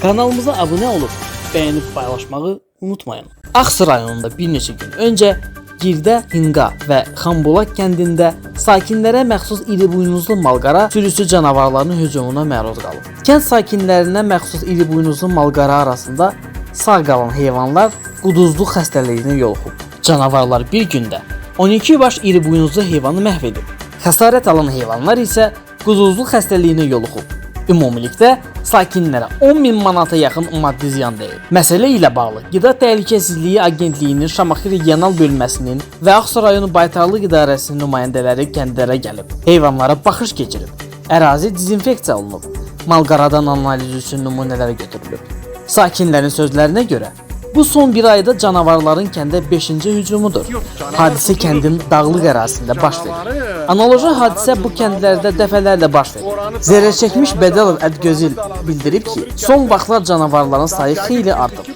Kanalımıza abunə olub bəyənib paylaşmağı unutmayın. Ağsı rayonunda bir neçə gün öncə Girdə, Hinqa və Xambolaq kəndində sakinlərə məxsus iri buynuzlu malqara sürüsü canavarlarının hücumuna məruz qalıb. Kənd sakinlərinə məxsus iri buynuzlu malqara arasında sağ qalan heyvanlar quduzluq xəstəliyinə yoluxub. Canavarlar bir gündə 12 baş iri buynuzlu heyvanı məhv edib. Xəsarət alan heyvanlar isə quduzluq xəstəliyinə yoluxub. Ümumilikdə sakinlərə 10 min manata yaxın maddi ziyan dəyib. Məsələ ilə bağlı Qida Təhlükəsizliyi Agentliyinin Şamaxı regional bölməsinin və Ağsu rayonu Baytarlıq İdarəsinin nümayəndələri kəndlərə gəlib. Heyvanlara baxış keçirib. Ərazi dezinfeksiya olunub. Malqaradan analiz üçün nümunələr götürülüb. Sakinlərin sözlərinə görə bu son bir ayda canavarların kəndə 5-ci hücumudur. Hadisə kəndin dağlıq ərazisində baş verir. Analoji hadisə bu kəndlərdə dəfələrlə baş verir. Zərər çəkmiş Bədəlov Ədgözil bildirib ki, son vaxtlar canavarların sayı xeyli artıb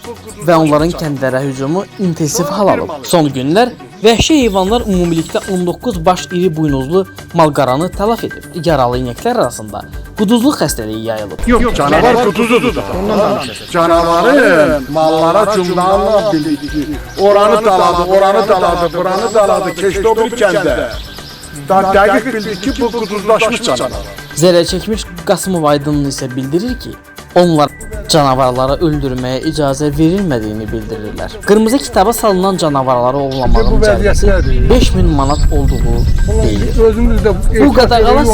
və onların kəndlərə hücumu intensiv hal alıb. Son günlər vəhşi heyvanlar ümumilikdə 19 baş iri buynuzlu malqaranı tələf edib. Yaralı inəklər arasında quduzluq xəstəliyi yayılıb. Yok canavar kutuzudur da. Ondan danışacağız. Canavarı mallara cümdanla bildik ki oranı daladı, oranı daladı, buranı daladı, keçdi o bir kəndə. Dəqiq bildik ki bu kutuzlaşmış canavar. Zərər çəkmiş Qasımov Aydınlı isə bildirir ki, onlar canavarları öldürməyə icazə verilmədiyini bildirirlər. Qırmızı kitaba salınan canavarları ovlamağın nədir? 5000 manat olduğu deyilir. Özümüz də Bu qadağalar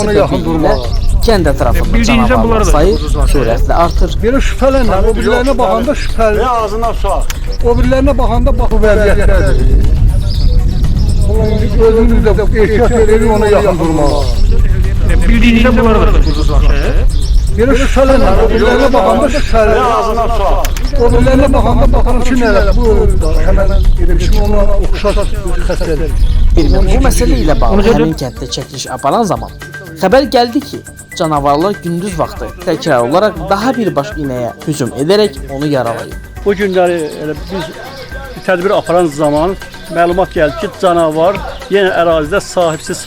durmağa. kənd ətrafında canavarlar sayı sürətlə artır. Belə şübhələnmə, o birilərinə baxanda şübhəli, ağzına su o birilərinə baxanda bax bu vəziyyətdədir. Vallahi Özümüz də ehtiyat edirik ona yaxın durmağa. Bildiğinizde bunları da kuduzlaşır. Belə şübhələnmə, o birilərinə baxanda şübhəli. Ağzına su at. O birilərinə baxanda baxıram ki, nələr bu həmən kimi ona xəstəlik. Bilməm, bu məsələ ilə bağlı həmin kənddə çəkiliş aparan zaman xəbər gəldi ki, canavarlar gündüz vaxtı təkrar olaraq daha bir baş inəyə hücum edərək onu yaralayıb. Bu günləri elə biz bir tədbir aparan zaman məlumat gəldi ki, canavar yenə ərazidə sahibsiz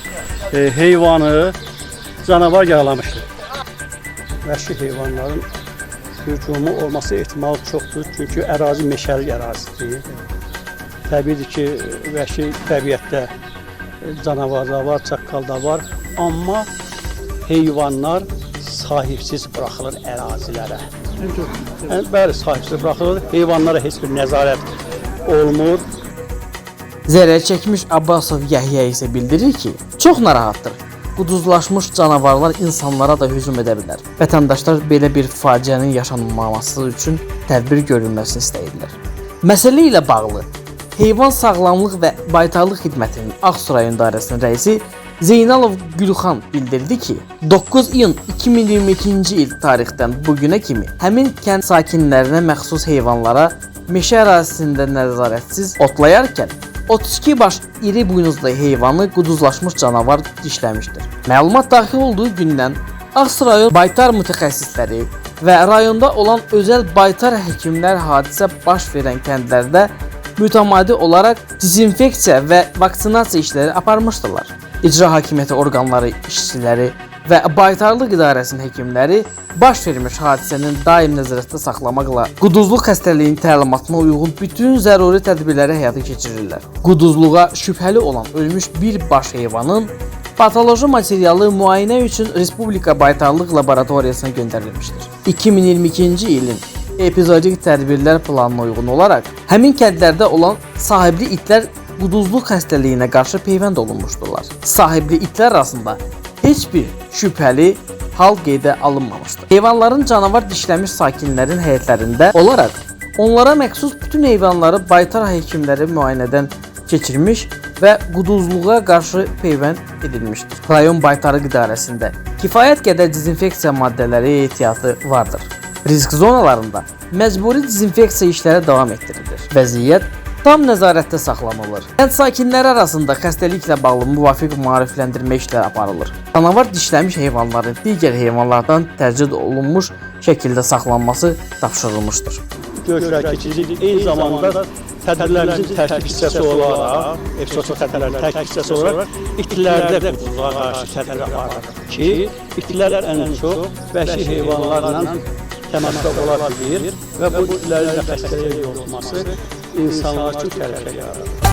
e, heyvanı canavar yaralamışdır. Vəhşi heyvanların hücumu olması ehtimalı çoxdur, çünki ərazi meşəlik ərazidir. Təbiidir ki, vəhşi təbiətdə e, canavarlar var, çaqqal da var, amma heyvanlar sahibsiz buraxılır ərazilərə. Bəli, sahibsiz buraxılır. Heyvanlara heç bir nəzarət olmur. Zərər çəkmiş Abbasov Yəhya isə bildirir ki, çox narahatdır. Quduzlaşmış canavarlar insanlara da hücum edə bilər. Vətəndaşlar belə bir faciənin yaşanmaması üçün tədbir görülməsini istəyirlər. Məsələ ilə bağlı Heyvan Sağlamlıq və Baytarlıq Xidmətinin Ağsu rayon idarəsinin rəisi Zeynalov Gülxan bildirdi ki, 9 iyun 2022-ci il tarixdən bu günə kimi həmin kənd sakinlərinə məxsus heyvanlara meşə ərazisində nəzarətsiz otlayarkən 32 baş iri buynuzlu heyvanı quduzlaşmış canavar dişləmişdir. Məlumat daxil olduğu gündən Ağsu rayon baytar mütəxəssisləri və rayonda olan özəl baytar həkimlər hadisə baş verən kəndlərdə mütəmadi olaraq dezinfeksiya və vaksinasiya işləri aparmışdılar. İcra hakimiyyəti orqanları işçiləri və baytarlıq idarəsinin həkimləri baş vermiş hadisənin daim nəzarətdə saxlamaqla quduzluq xəstəliyinin təlimatına uyğun bütün zəruri tədbirləri həyata keçirirlər. Quduzluğa şübhəli olan ölmüş bir baş heyvanın patoloji materialı müayinə üçün Respublika Baytarlıq Laboratoriyasına göndərilmişdir. 2022-ci ilin epizodik tədbirlər planına uyğun olaraq həmin kəndlərdə olan sahibli itlər quduzluq xəstəliyinə qarşı peyvənd olunmuşdular. Sahibli itlər arasında heç bir şübhəli hal qeydə alınmamışdı. Heyvanların canavar dişləmiş sakinlərin həyətlərində olaraq onlara məxsus bütün heyvanları baytar həkimləri müayinədən keçirmiş və quduzluğa qarşı peyvənd edilmişdir. Rayon baytarlıq idarəsində kifayət qədər dezinfeksiya maddələri ehtiyatı vardır. Risk zonalarında məcburi dezinfeksiya işləri davam etdirilir. Vəziyyət tam nəzarətdə saxlanılır. Kənd sakinləri arasında xəstəliklə bağlı müvafiq maarifləndirmə işləri aparılır. Canavar dişləmiş heyvanların digər heyvanlardan tərcid olunmuş şəkildə saxlanması tapşırılmışdır. Keçirilir. Eyni zamanda tədbirlərimizin tərkib hissəsi olaraq, eksotik tədbirlərin tərkib hissəsi olaraq itlərdə quduzluğa qarşı tədbir aparırıq ki, itlər ən çox vəhşi heyvanlarla təmasda ola bilir və bu illərin nəfəslərə yolması üçün təhlükə yaradır.